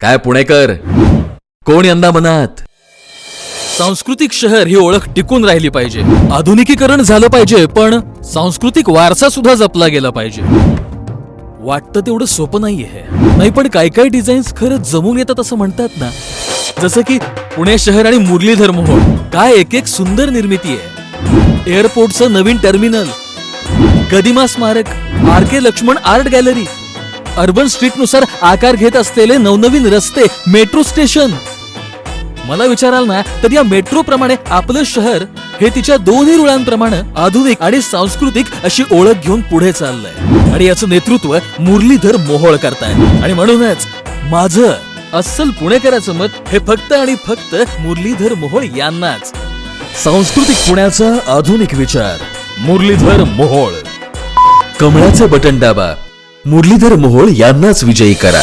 काय पुणेकर? कोण यंदा मनात? सांस्कृतिक शहर ही ओळख टिकून राहिली पाहिजे. आधुनिकीकरण झालं पाहिजे पण सांस्कृतिक वारसा सुद्धा जपला गेला पाहिजे. वाटतं तेवढं सोपं नाहीये नाही पण काही काही डिझाईन्स खरंच जमून येतात असं म्हणतात ना. जसं की पुणे शहर आणि मुरलीधर मोहोळ काय एक एक सुंदर निर्मिती आहे. एअरपोर्टचं नवीन टर्मिनल गदिमा स्मारक. R K Laxman art gallery urban स्ट्रीटनुसार आकार घेत असलेले नवनवीन रस्ते मेट्रो स्टेशन. मला विचाराल ना तर या मेट्रो प्रमाणे आपलं शहर हे तिच्या दोन्ही रुळांप्रमाणे आधुनिक आणि सांस्कृतिक अशी ओळख घेऊन पुढे चाललंय. आणि याचं नेतृत्व मुरलीधर मोहोळ करताय. आणि म्हणूनच माझं अस्सल पुणेकराचं मत हे फक्त आणि फक्त मुरलीधर मोहोळ यांनाच. सांस्कृतिक पुण्याचा आधुनिक विचार मुरलीधर मोहोळ. कमळाचं बटन दाबा. मुरलीधर मोहोळ यांनाच विजयी करा.